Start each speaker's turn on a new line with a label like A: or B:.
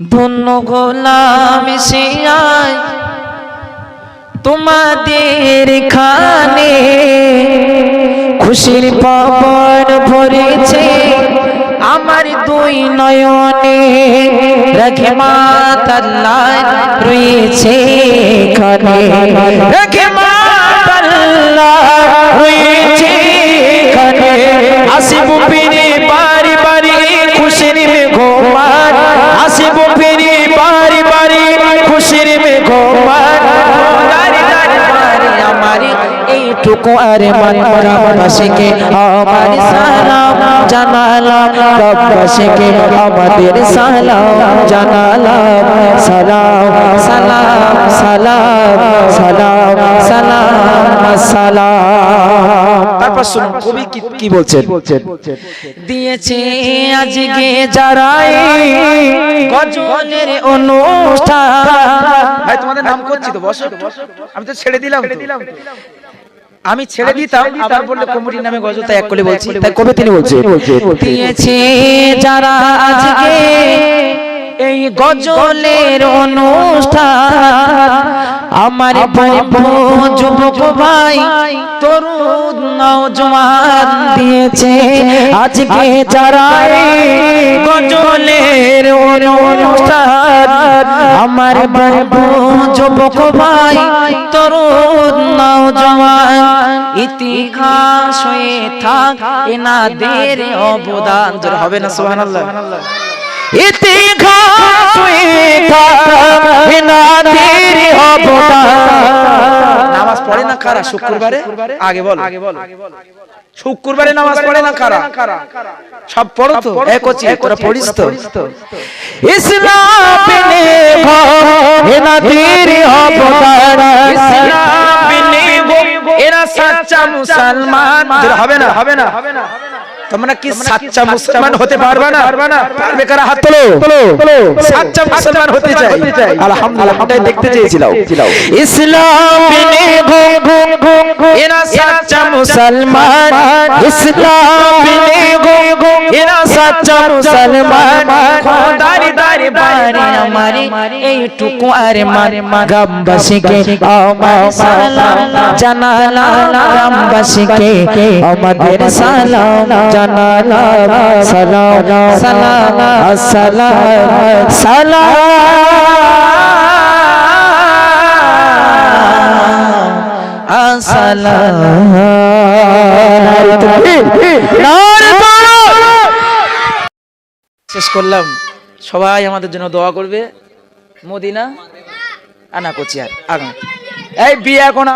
A: ধন্য গোলাম সিয়াই তোমাদের খানে খুশির পবন ভরেছে আমার দুই নয়নে রাখে মাতাল্লাহ রয়েছে খানে আসিব ফিরে, বাড়ি বাড়ি খুশির মে ঘুমার দাঁড়ি দাঁড়ি বাড়ি, আমার, এইটুকু আর মান রব্বাসকে আমার সালাম, জানালাম। রব্বাসকে আমাদের সালাম, জানালাম। সালাম সালাম সালাম সালাম সালাম সালাম।
B: তারপর শুনুন কবি কি কি বলছেন?
A: দিয়েছে আজকে যারা এই গজলের অনুষ্ঠান
B: ভাই তোমাদের নাম করছি তো বসো। আমি তো ছেড়ে দিলাম আমি ছেড়ে দিতাম আবার বললে কমিটির নামে গজল তাই এক করে বলছি। তাই কবে তিনি বলছেন।
A: দিয়েছে যারা আজকে এই গজলের অনুষ্ঠান আমার যুবক ভাই তরুণ নওজওয়ান দিয়েছে। আজকে যারা এই গজলের অনুষ্ঠান, আমার বন্ধু যুবক ভাই, তরুণ নওজওয়ান ইতিহাস হয়ে থাক, এনাদের অবদান। জোরে হবে না, সুবহানাল্লাহ। ইতিহাস হয়ে থাক, এনাদের অবদান।
B: কারা? শুক্রবারে? আগে বল। আগে বল। শুক্রবারে নামাজ পড়ে না কারা? সব পড়ো তো। এক হচ্ছে তোরা পড়িস তো।
A: ইসলাম নেব। এনাদের অবদান ইসলাম
B: এরা সাচ্চা মুসলমান। হবে না। হবে না। হবে না। তোমরা কি সাচ্চা মুসলমান হতে পারবে না? পারবে কারা? হাত তোলো। সাচ্চা মুসলমান হতে চাই। আলহামদুলিল্লাহ। দেখতে চেয়েছিলাম।
A: ইসলাম নেব এরা সাচ্চা মুসলমান। ইসলাম নেব এরা সাচ্চা মুসলমান। বারে আমারে এইটুকু আর মার গ্রামবাসীকে আমার সালাম জানালা গ্রামবাসীকে আমাদের সালাম জানালা সালাম সালাম আসসালাম সালাম
B: শেষ করলাম। সবাই আমাদের জন্য দোয়া করবে। মদিনা আনা কোচিয়ার আগাম এই বিয়ে এখন